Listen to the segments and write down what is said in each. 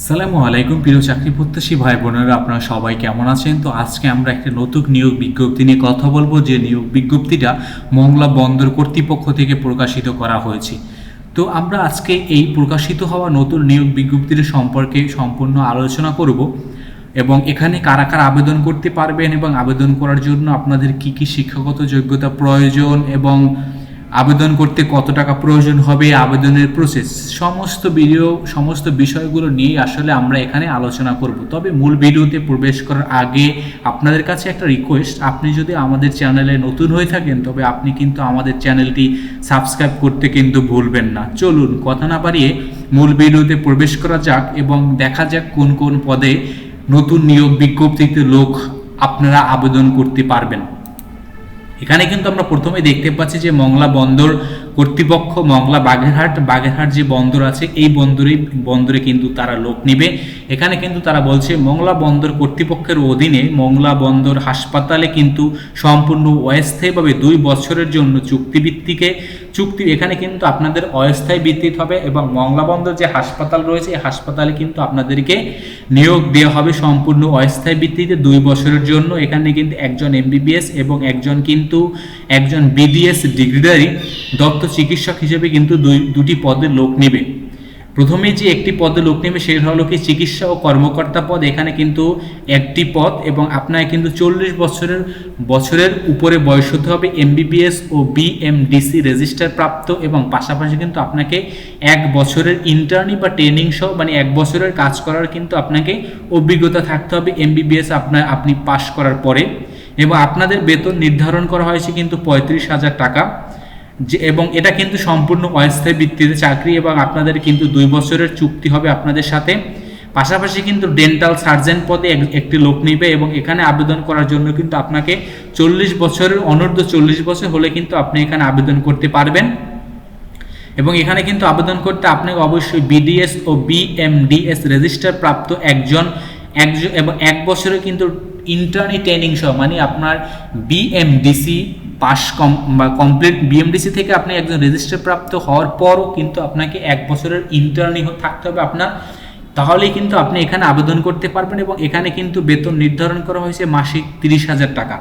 আসসালামু আলাইকুম, প্রিয় চাকরি প্রত্যাশী ভাই বোনেরা, আপনারা সবাই কেমন আছেন? তো আজকে আমরা একটা নতুন নিয়োগ বিজ্ঞপ্তি নিয়ে কথা বলব, যে নিয়োগ বিজ্ঞপ্তিটা মংলা বন্দর কর্তৃপক্ষ থেকে প্রকাশিত করা হয়েছে। তো আমরা আজকে এই প্রকাশিত হওয়া নতুন নিয়োগ বিজ্ঞপ্তির সম্পর্কে সম্পূর্ণ আলোচনা করব এবং এখানে কারা কারা আবেদন করতে পারবেন এবং আবেদন করার জন্য আপনাদের কি কি শিক্ষাগত যোগ্যতা প্রয়োজন এবং আবেদন করতে কত টাকা প্রয়োজন হবে, আবেদনের প্রসেস সমস্ত ভিডিও সমস্ত বিষয়গুলো নিয়ে আসলে আমরা এখানে আলোচনা করব। তবে মূল ভিডিওতে প্রবেশ করার আগে আপনাদের কাছে একটা রিকোয়েস্ট আপনি যদি আমাদের চ্যানেলে নতুন হয়ে থাকেন, তবে আপনি কিন্তু আমাদের চ্যানেলটি সাবস্ক্রাইব করতে কিন্তু ভুলবেন না। চলুন, কথা না বাড়িয়ে মূল ভিডিওতে প্রবেশ করা যাক এবং দেখা যাক কোন কোন পদে নতুন নিয়োগ বিজ্ঞপ্তিতে লোক আপনারা আবেদন করতে পারবেন। এখানে কিন্তু আমরা প্রথমে দেখতে পাচ্ছি যে মংলা বন্দর কর্তৃপক্ষ, মংলা বাগেরহাট বাগেরহাট যে বন্দর আছে, এই বন্দরে বন্দরে কিন্তু তারা লোক নিবে। এখানে কিন্তু তারা বলছে, মংলা বন্দর কর্তৃপক্ষের অধীনে মংলা বন্দর হাসপাতালে কিন্তু সম্পূর্ণ অস্থায়ীভাবে দুই বছরের জন্য চুক্তিভিত্তিকে চুক্তি এখানে কিন্তু আপনাদের অস্থায়ী ভিত্তিতে হবে এবং মংলাবন্দর যে হাসপাতাল রয়েছে, এই হাসপাতালে কিন্তু আপনাদেরকে নিয়োগ দেওয়া হবে সম্পূর্ণ অস্থায়ী ভিত্তিতে দুই বছরের জন্য। এখানে কিন্তু একজন এমবিবিএস এবং একজন কিন্তু একজন বিডিএস ডিগ্রিধারী দত্ত চিকিৎসক হিসেবে কিন্তু দুই, দুটি পদে লোক নেবে। প্রথমে যে একটি পদে লোক নেবে সেটা হলো কি চিকিৎসা ও কর্মকর্তা পদ। এখানে কিন্তু একটি পদ এবং আপনার কিন্তু চল্লিশ বছরের বছরের উপরে বয়স হতে হবে এমবিবিএস ও বিএমডিসি রেজিস্টার প্রাপ্ত এবং পাশাপাশি কিন্তু আপনাকে এক বছরের ইন্টার্নি বা ট্রেনিং সহ মানে এক বছরের কাজ করার কিন্তু আপনাকে অভিজ্ঞতা থাকতে হবে এমবিবিএস আপনার, আপনি পাশ করার পরে। এবং আপনাদের বেতন নির্ধারণ করা হয়েছে কিন্তু পঁয়ত্রিশ হাজার টাকা। যে, এবং এটা কিন্তু সম্পূর্ণ অস্থায়ী ভিত্তিতে চাকরি এবং আপনাদের কিন্তু দুই বছরের চুক্তি হবে আপনাদের সাথে। পাশাপাশি কিন্তু ডেন্টাল সার্জন পদে একটি লোক নিবে এবং এখানে আবেদন করার জন্য কিন্তু আপনাকে চল্লিশ বছরের, অনূর্ধ্ব চল্লিশ বছর হলে কিন্তু আপনি এখানে আবেদন করতে পারবেন। এবং এখানে কিন্তু আবেদন করতে আপনাকে অবশ্যই বিডিএস ও বিএমডিএস রেজিস্টার প্রাপ্ত একজন একজন এবং এক বছরে কিন্তু ইন্টার্নি ট্রেনিং সহ মানে আপনার বিএমডিসি পাস কম বা কমপ্লিট বিএমডিসি থেকে আপনি একজন রেজিস্টার প্রাপ্ত হওয়ার পরও কিন্তু আপনাকে এক বছরের ইন্টার্নি থাকতে হবে আপনার। তাহলেই কিন্তু আপনি এখানে আবেদন করতে পারবেন এবং এখানে কিন্তু বেতন নির্ধারণ করা হয়েছে মাসিক তিরিশ হাজার টাকা।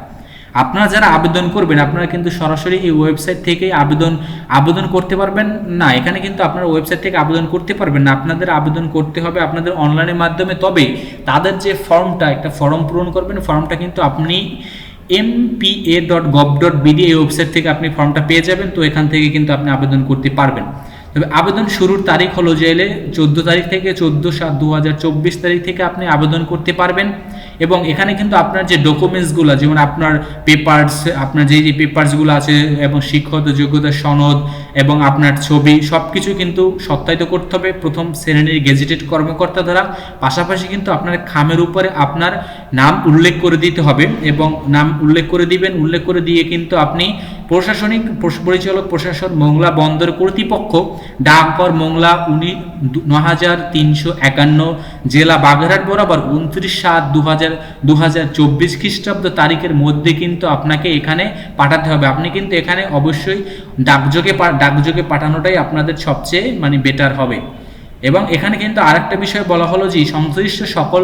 আপনারা যারা আবেদন করবেন, আপনারা কিন্তু সরাসরি এই ওয়েবসাইট থেকে আবেদন আবেদন করতে পারবেন না। এখানে কিন্তু আপনারা ওয়েবসাইট থেকে আবেদন করতে পারবেন না। আপনাদের আবেদন করতে হবে আপনাদের অনলাইনের মাধ্যমে। তবে তাদের যে ফর্মটা একটা ফর্ম পূরণ করবেন। ফর্মটা কিন্তু আপনি MPA dot gov dot BD এই ওয়েবসাইট থেকে আপনি ফর্মটা পেয়ে যাবেন, তো এখান থেকে কিন্তু আপনি আবেদন করতে পারবেন। তবে আবেদন শুরুর তারিখ হলো জেলে চোদ্দ তারিখ থেকে চোদ্দ সাত দু তারিখ থেকে আপনি আবেদন করতে পারবেন। এবং এখানে কিন্তু আপনার যে ডকুমেন্টসগুলো যেমন আপনার পেপার্স আপনার যে যে পেপার্সগুলো আছে এবং শিক্ষত যোগ্যতা সনদ এবং আপনার ছবি সব কিছু কিন্তু সত্যায়িত করতে হবে প্রথম শ্রেণির গেজেটেড কর্মকর্তা দ্বারা। পাশাপাশি কিন্তু আপনার খামের উপরে আপনার নাম উল্লেখ করে দিতে হবে এবং নাম উল্লেখ করে দিবেন, উল্লেখ করে দিয়ে কিন্তু আপনি প্রশাসনিক পরিচালক প্রশাসন মোংলা বন্দর কর্তৃপক্ষ ডাকঘর মোংলা উনি ন হাজার তিনশো একান্ন, জেলা বাগেরহাট বরাবর উনত্রিশ সাত দু হাজার দু হাজার চব্বিশ খ্রিস্টাব্দ তারিখের মধ্যে কিন্তু আপনাকে এখানে পাঠাতে হবে। আপনি কিন্তু এখানে অবশ্যই ডাকযোগে ডাকযোগে পাঠানোটাই আপনাদের সবচেয়ে মানে বেটার হবে। এবং এখানে কিন্তু আরেকটা বিষয় বলা হলো যে, সংশ্লিষ্ট সকল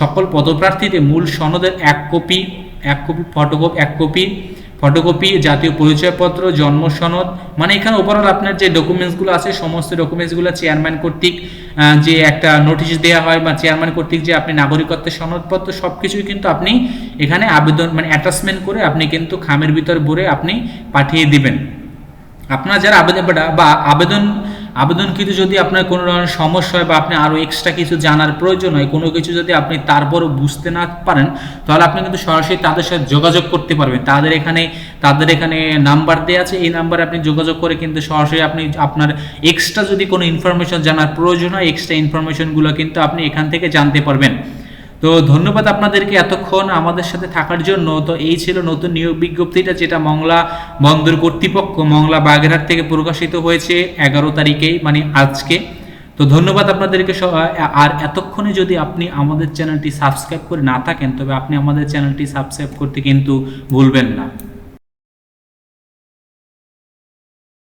সকল পদপ্রার্থীতে মূল সনদের এক কপি এক কপি, ফটোকপি, এক কপি ফটোকপি, জাতীয় পরিচয়পত্র, জন্ম সনদ মানে এখানে ওভারঅল আপনার যে ডকুমেন্টসগুলো আছে, সমস্ত ডকুমেন্টসগুলো চেয়ারম্যান কর্তৃক যে একটা নোটিশ দেওয়া হয় বা চেয়ারম্যান কর্তৃক যে আপনি নাগরিকত্বের সনদপত্র সব কিছুই কিন্তু আপনি এখানে আবেদন মানে অ্যাটাচমেন্ট করে আপনি কিন্তু খামের ভিতর ভরে আপনি পাঠিয়ে দিবেন। আপনার যারা আবেদন বা- আবেদন আবেদন কিন্তু যদি আপনার কোনো ধরনের সমস্যা হয় বা আপনি আরও এক্সট্রা কিছু জানার প্রয়োজন হয়, কোনো কিছু যদি আপনি তারপরও বুঝতে না পারেন, তাহলে আপনি কিন্তু সরাসরি তাদের সাথে যোগাযোগ করতে পারবেন। তাদের এখানে তাদের এখানে নাম্বার দেওয়া আছে, এই নাম্বারে আপনি যোগাযোগ করে কিন্তু সরাসরি আপনি আপনার এক্সট্রা যদি কোনো ইনফরমেশন জানার প্রয়োজন হয় এক্সট্রা ইনফরমেশনগুলো কিন্তু আপনি এখান থেকে জানতে পারবেন। তো ধন্যবাদ আপনাদেরকে এতক্ষণ আমাদের সাথে থাকার জন্য। তো এই ছিল নতুন নিয়োগ বিজ্ঞপ্তিটা, যেটা মংলা বন্দর কর্তৃপক্ষ, মংলা বাগেরহাট থেকে প্রকাশিত হয়েছে এগারো তারিখেই মানে আজকে। তো ধন্যবাদ আপনাদেরকে আর এতক্ষণে যদি আপনি আমাদের চ্যানেলটি সাবস্ক্রাইব করে না থাকেন, তবে আপনি আমাদের চ্যানেলটি সাবস্ক্রাইব করতে কিন্তু ভুলবেন না।